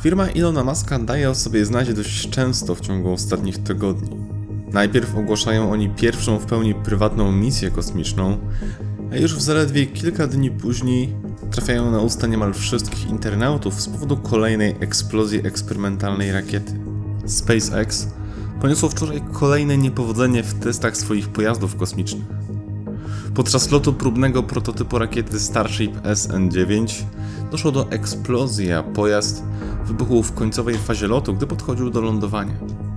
Firma Ilona Maska daje o sobie znać dość często w ciągu ostatnich tygodni. Najpierw ogłaszają oni pierwszą w pełni prywatną misję kosmiczną, a już w zaledwie kilka dni później trafiają na usta niemal wszystkich internautów z powodu kolejnej eksplozji eksperymentalnej rakiety. SpaceX poniosło wczoraj kolejne niepowodzenie w testach swoich pojazdów kosmicznych. Podczas lotu próbnego prototypu rakiety Starship SN-9 doszło do eksplozji, a pojazd wybuchł w końcowej fazie lotu, gdy podchodził do lądowania.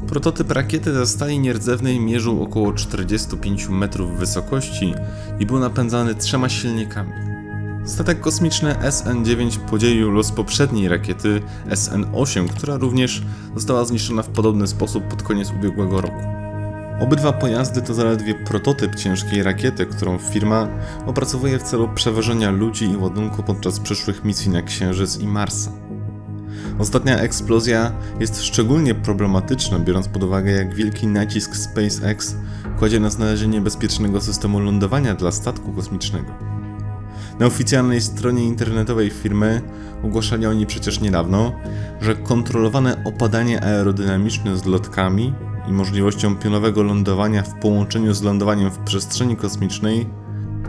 Prototyp rakiety ze stali nierdzewnej mierzył około 45 metrów wysokości i był napędzany trzema silnikami. Statek kosmiczny SN-9 podzielił los poprzedniej rakiety SN-8, która również została zniszczona w podobny sposób pod koniec ubiegłego roku. Obydwa pojazdy to zaledwie prototyp ciężkiej rakiety, którą firma opracowuje w celu przewożenia ludzi i ładunku podczas przyszłych misji na Księżyc i Marsa. Ostatnia eksplozja jest szczególnie problematyczna, biorąc pod uwagę, jak wielki nacisk SpaceX kładzie na znalezienie bezpiecznego systemu lądowania dla statku kosmicznego. Na oficjalnej stronie internetowej firmy ogłaszali oni przecież niedawno, że kontrolowane opadanie aerodynamiczne z lotkami i możliwością pionowego lądowania w połączeniu z lądowaniem w przestrzeni kosmicznej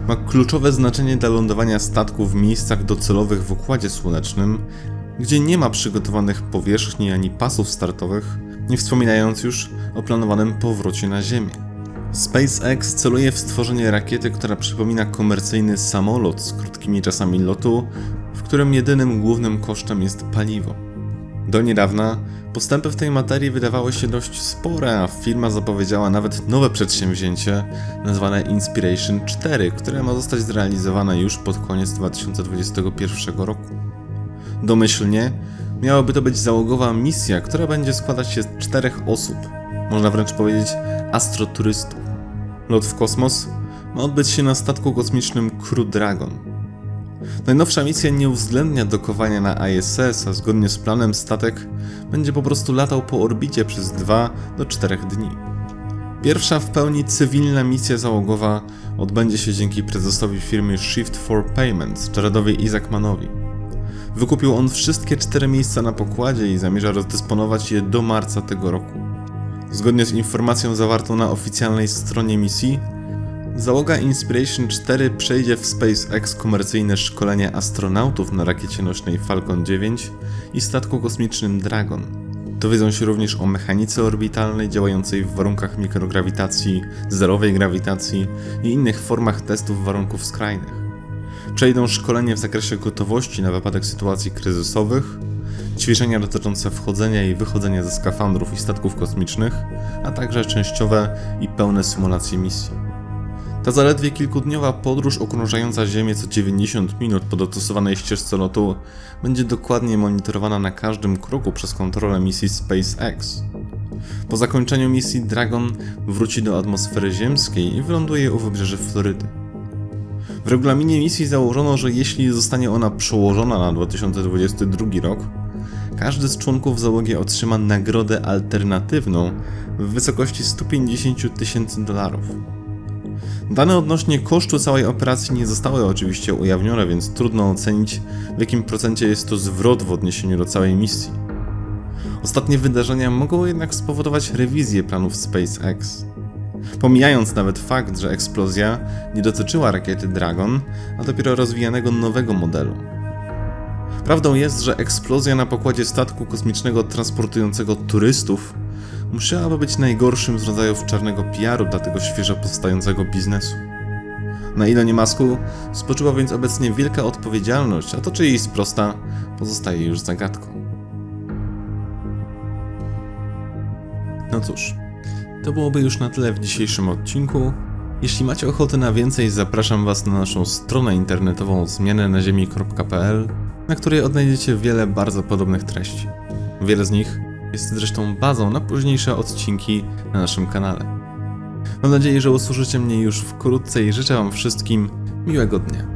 ma kluczowe znaczenie dla lądowania statku w miejscach docelowych w układzie słonecznym, gdzie nie ma przygotowanych powierzchni ani pasów startowych, nie wspominając już o planowanym powrocie na Ziemię. SpaceX celuje w stworzenie rakiety, która przypomina komercyjny samolot z krótkimi czasami lotu, w którym jedynym głównym kosztem jest paliwo. Do niedawna postępy w tej materii wydawały się dość spore, a firma zapowiedziała nawet nowe przedsięwzięcie nazwane Inspiration 4, które ma zostać zrealizowane już pod koniec 2021 roku. Domyślnie miałaby to być załogowa misja, która będzie składać się z czterech osób, można wręcz powiedzieć astroturystów. Lot w kosmos ma odbyć się na statku kosmicznym Crew Dragon. Najnowsza misja nie uwzględnia dokowania na ISS, a zgodnie z planem statek będzie po prostu latał po orbicie przez 2 do 4 dni. Pierwsza w pełni cywilna misja załogowa odbędzie się dzięki prezesowi firmy Shift for Payments, Jaredowi Isaacmanowi. Wykupił on wszystkie cztery miejsca na pokładzie i zamierza rozdysponować je do marca tego roku. Zgodnie z informacją zawartą na oficjalnej stronie misji, załoga Inspiration 4 przejdzie w SpaceX komercyjne szkolenie astronautów na rakiecie nośnej Falcon 9 i statku kosmicznym Dragon. Dowiedzą się również o mechanice orbitalnej działającej w warunkach mikrograwitacji, zerowej grawitacji i innych formach testów warunków skrajnych. Przejdą szkolenie w zakresie gotowości na wypadek sytuacji kryzysowych, ćwiczenia dotyczące wchodzenia i wychodzenia ze skafandrów i statków kosmicznych, a także częściowe i pełne symulacje misji. Ta zaledwie kilkudniowa podróż okrążająca Ziemię co 90 minut po dostosowanej ścieżce lotu będzie dokładnie monitorowana na każdym kroku przez kontrolę misji SpaceX. Po zakończeniu misji Dragon wróci do atmosfery ziemskiej i wyląduje u wybrzeży Florydy. W regulaminie misji założono, że jeśli zostanie ona przełożona na 2022 rok, każdy z członków załogi otrzyma nagrodę alternatywną w wysokości 150 tysięcy dolarów. Dane odnośnie kosztu całej operacji nie zostały oczywiście ujawnione, więc trudno ocenić, w jakim procencie jest to zwrot w odniesieniu do całej misji. Ostatnie wydarzenia mogą jednak spowodować rewizję planów SpaceX. Pomijając nawet fakt, że eksplozja nie dotyczyła rakiety Dragon, a dopiero rozwijanego nowego modelu. Prawdą jest, że eksplozja na pokładzie statku kosmicznego transportującego turystów musiałaby być najgorszym z rodzajów czarnego PR-u dla tego świeżo powstającego biznesu. Na Elonie Masku spoczywa więc obecnie wielka odpowiedzialność, a to czy jej sprosta, pozostaje już zagadką. No cóż, to byłoby już na tyle w dzisiejszym odcinku. Jeśli macie ochotę na więcej, zapraszam Was na naszą stronę internetową zmianę na której odnajdziecie wiele bardzo podobnych treści. Wiele z nich jest zresztą bazą na późniejsze odcinki na naszym kanale. Mam nadzieję, że usłyszycie mnie już wkrótce i życzę Wam wszystkim miłego dnia.